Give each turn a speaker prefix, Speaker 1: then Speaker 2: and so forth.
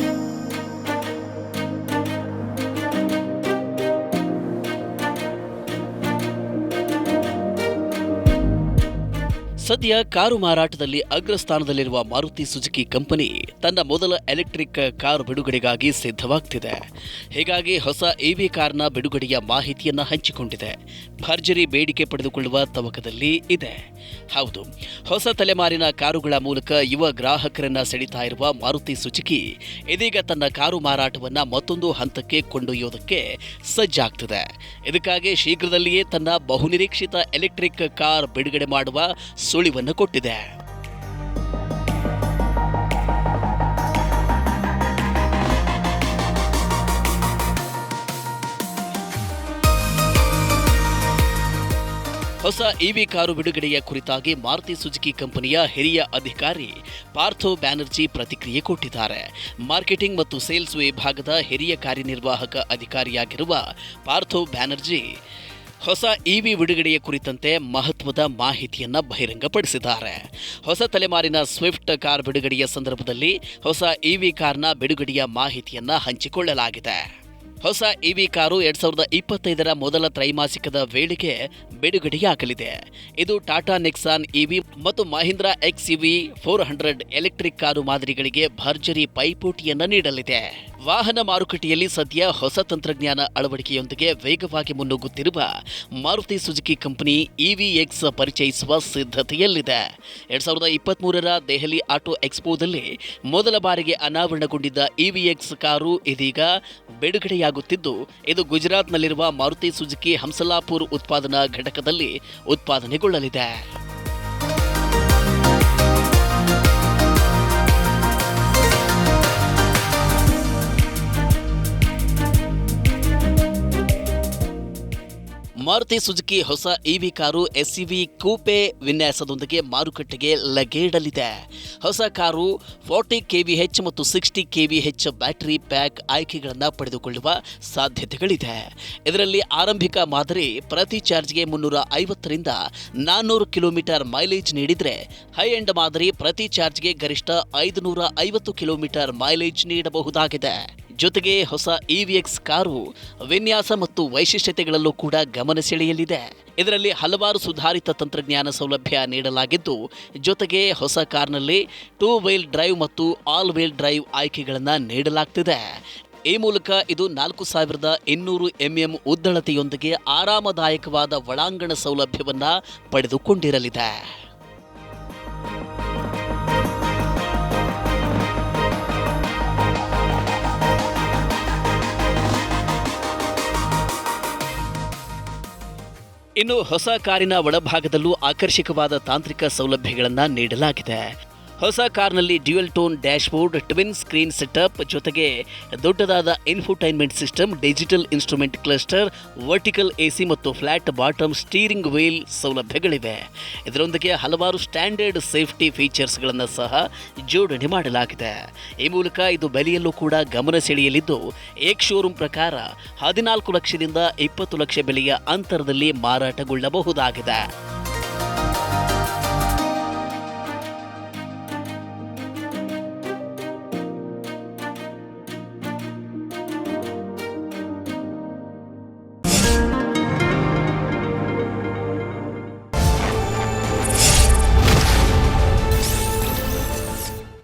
Speaker 1: Thank you. ಸದ್ಯ car ಮಾರಾಟದಲ್ಲಿ ಅಗ್ರಸ್ಥಾನದಲ್ಲಿರುವ Maruti Suzuki company ತನ್ನ ಮೊದಲ ಎಲೆಕ್ಟ್ರಿಕ್ ಕಾರು ಬಿಡುಗಡೆಗಾಗಿ ಸಿದ್ಧವಾಗ್ತಿದೆ. ಹೀಗಾಗಿ ಹೊಸ ಇವಿ ಕಾರ್ನ ಬಿಡುಗಡೆಯ ಮಾಹಿತಿಯನ್ನು ಹಂಚಿಕೊಂಡಿದೆ. ಭರ್ಜರಿ ಬೇಡಿಕೆ ಪಡೆದುಕೊಳ್ಳುವ ತವಕದಲ್ಲಿ ಇದೆ. ಹೌದು, ಹೊಸ ತಲೆಮಾರಿನ ಕಾರುಗಳ ಮೂಲಕ ಯುವ ಗ್ರಾಹಕರನ್ನ ಸೆಳೀತಾ ಇರುವ ಮಾರುತಿ ಸುಜುಕಿ ಇದೀಗ ತನ್ನ ಕಾರು ಮಾರಾಟವನ್ನ ಮತ್ತೊಂದು ಹಂತಕ್ಕೆ ಕೊಂಡೊಯ್ಯೋದಕ್ಕೆ ಸಜ್ಜಾಗ್ತಿದೆ. ಇದಕ್ಕಾಗಿ ಶೀಘ್ರದಲ್ಲಿಯೇ ತನ್ನ ಬಹುನಿರೀಕ್ಷಿತ ಎಲೆಕ್ಟ್ರಿಕ್ ಕಾರ್ ಬಿಡುಗಡೆ ಮಾಡುವ ಸುಳಿವನ್ನು ಕೊಟ್ಟಿದೆ. ಹೊಸ ಇವಿ ಕಾರು ಬಿಡುಗಡೆಯ ಕುರಿತಾಗಿ ಮಾರುತಿ ಸುಜುಕಿ ಕಂಪನಿಯ ಹಿರಿಯ ಅಧಿಕಾರಿ ಪಾರ್ಥೋ ಬ್ಯಾನರ್ಜಿ ಪ್ರತಿಕ್ರಿಯೆ ಕೊಟ್ಟಿದ್ದಾರೆ. ಮಾರ್ಕೆಟಿಂಗ್ ಮತ್ತು ಸೇಲ್ಸ್ ವಿಭಾಗದ ಹಿರಿಯ ಕಾರ್ಯನಿರ್ವಾಹಕ ಅಧಿಕಾರಿಯಾಗಿರುವ ಪಾರ್ಥೋ ಬ್ಯಾನರ್ಜಿ ಹೊಸ ಇವಿ ಬಿಡುಗಡೆಯ ಕುರಿತಂತೆ ಮಹತ್ವದ ಮಾಹಿತಿಯನ್ನು ಬಹಿರಂಗಪಡಿಸಿದ್ದಾರೆ. ಹೊಸ ತಲೆಮಾರಿನ ಸ್ವಿಫ್ಟ್ ಕಾರ್ ಬಿಡುಗಡೆಯ ಸಂದರ್ಭದಲ್ಲಿ ಹೊಸ ಇವಿ ಕಾರ್ನ ಬಿಡುಗಡೆಯ ಮಾಹಿತಿಯನ್ನು ಹಂಚಿಕೊಳ್ಳಲಾಗಿದೆ. ಹೊಸ ಇವಿ ಕಾರು ಎರಡ್ ಸಾವಿರದ ಇಪ್ಪತ್ತೈದರ ಮೊದಲ ತ್ರೈಮಾಸಿಕದ ವೇಳೆಗೆ ಬಿಡುಗಡೆಯಾಗಲಿದೆ. ಇದು ಟಾಟಾ ನೆಕ್ಸಾನ್ ಇವಿ ಮತ್ತು Mahindra X EV four hundred electric car ಮಾದರಿಗಳಿಗೆ ಭರ್ಜರಿ ಪೈಪೋಟಿಯನ್ನು ನೀಡಲಿದೆ. ವಾಹನ ಮಾರುಕಟ್ಟೆಯಲ್ಲಿ ಸದ್ಯ ಹೊಸ ತಂತ್ರಜ್ಞಾನ ಅಳವಡಿಕೆಯೊಂದಿಗೆ ವೇಗವಾಗಿ ಮುನ್ನುಗ್ಗುತ್ತಿರುವ Maruti Suzuki company EV X ಪರಿಚಯಿಸುವ ಸಿದ್ಧತೆಯಲ್ಲಿದೆ. ಎರಡ್ ಸಾವಿರದ ಇಪ್ಪತ್ಮೂರರ ದೆಹಲಿ ಆಟೋ ಎಕ್ಸ್ಪೋದಲ್ಲಿ ಮೊದಲ ಬಾರಿಗೆ ಅನಾವರಣಗೊಂಡಿದ್ದ ಇವಿ ಎಕ್ಸ್ ಕಾರು ಇದೀಗ ಬಿಡುಗಡೆಯಾಗುತ್ತಿದ್ದು, ಇದು ಗುಜರಾತ್ನಲ್ಲಿರುವ ಮಾರುತಿ ಸುಜುಕಿ ಹಂಸಲಾಪುರ್ ಉತ್ಪಾದನಾ ಘಟಕದಲ್ಲಿ ಉತ್ಪಾದನೆಗೊಳ್ಳಲಿದೆ. ಮಾರುತಿ ಸುಜುಕಿ ಹೊಸ ಇವಿ ಕಾರು ಎಸ್ಇವಿ ಕೂಪೆ ವಿನ್ಯಾಸದೊಂದಿಗೆ ಮಾರುಕಟ್ಟೆಗೆ ಲಗೇಡಲಿದೆ ಹೊಸ ಕಾರು ಫಾರ್ಟಿ ಹೆಚ್ ಮತ್ತು ಸಿಕ್ಸ್ಟಿ ಕೆವಿಎಚ್ ಬ್ಯಾಟರಿ ಪ್ಯಾಕ್ ಆಯ್ಕೆಗಳನ್ನು ಪಡೆದುಕೊಳ್ಳುವ ಸಾಧ್ಯತೆಗಳಿದೆ. ಇದರಲ್ಲಿ ಆರಂಭಿಕ ಮಾದರಿ ಪ್ರತಿ ಚಾರ್ಜ್ಗೆ ಮುನ್ನೂರ ಐವತ್ತರಿಂದ ನಾನ್ನೂರು ಕಿಲೋಮೀಟರ್ ಮೈಲೇಜ್ ನೀಡಿದರೆ ಹೈ ಎಂಡ್ ಮಾದರಿ ಪ್ರತಿ ಚಾರ್ಜ್ಗೆ ಗರಿಷ್ಠ ಐದುನೂರ ಐವತ್ತು ಕಿಲೋಮೀಟರ್ ಮೈಲೇಜ್ ನೀಡಬಹುದಾಗಿದೆ. ಜೊತೆಗೆ ಹೊಸ ಇವಿಎಕ್ಸ್ ಕಾರು ವಿನ್ಯಾಸ ಮತ್ತು ವೈಶಿಷ್ಟ್ಯತೆಗಳಲ್ಲೂ ಕೂಡ ಗಮನ ಸೆಳೆಯಲಿದೆ ಇದರಲ್ಲಿ ಹಲವಾರು ಸುಧಾರಿತ ತಂತ್ರಜ್ಞಾನ ಸೌಲಭ್ಯ ನೀಡಲಾಗಿದ್ದು, ಜೊತೆಗೆ ಹೊಸ ಕಾರ್ನಲ್ಲಿ ಟೂ ವೀಲ್ ಡ್ರೈವ್ ಮತ್ತು ಆಲ್ ವೀಲ್ ಡ್ರೈವ್ ಆಯ್ಕೆಗಳನ್ನು ನೀಡಲಾಗ್ತಿದೆ. ಈ ಮೂಲಕ ಇದು ನಾಲ್ಕು ಸಾವಿರದ ಇನ್ನೂರು ಎಂಎಂ ಉದ್ದಳತೆಯೊಂದಿಗೆ ಆರಾಮದಾಯಕವಾದ ಒಳಾಂಗಣ ಸೌಲಭ್ಯವನ್ನು ಪಡೆದುಕೊಂಡಿರಲಿದೆ. ಇನ್ನು ಹೊಸ ಕಾರಿನ ಒಳಭಾಗದಲ್ಲೂ ಆಕರ್ಷಕವಾದ ತಾಂತ್ರಿಕ ಸೌಲಭ್ಯಗಳನ್ನು ನೀಡಲಾಗಿದೆ. ಹೊಸ ಕಾರ್ನಲ್ಲಿ dual tone dashboard, twin screen setup ಜೊತೆಗೆ ದೊಡ್ಡದಾದ infotainment system, digital instrument cluster, vertical AC ಮತ್ತು ಫ್ಲಾಟ್ ಬಾಟಮ್ ಸ್ಟೀರಿಂಗ್ ವೀಲ್ ಸೌಲಭ್ಯಗಳಿವೆ. ಇದರೊಂದಿಗೆ ಹಲವಾರು ಸ್ಟ್ಯಾಂಡರ್ಡ್ ಸೇಫ್ಟಿ ಫೀಚರ್ಸ್ಗಳನ್ನು ಸಹ ಜೋಡಣೆ ಮಾಡಲಾಗಿದೆ. ಈ ಮೂಲಕ ಇದು ಬೆಲೆಯಲ್ಲೂ ಕೂಡ ಗಮನ ಸೆಳೆಯಲಿದ್ದು, ಏಕ್ ಶೋರೂಮ್ ಪ್ರಕಾರ ಹದಿನಾಲ್ಕು ಲಕ್ಷದಿಂದ ಇಪ್ಪತ್ತು ಲಕ್ಷ ಬೆಲೆಯ ಅಂತರದಲ್ಲಿ ಮಾರಾಟಗೊಳ್ಳಬಹುದಾಗಿದೆ.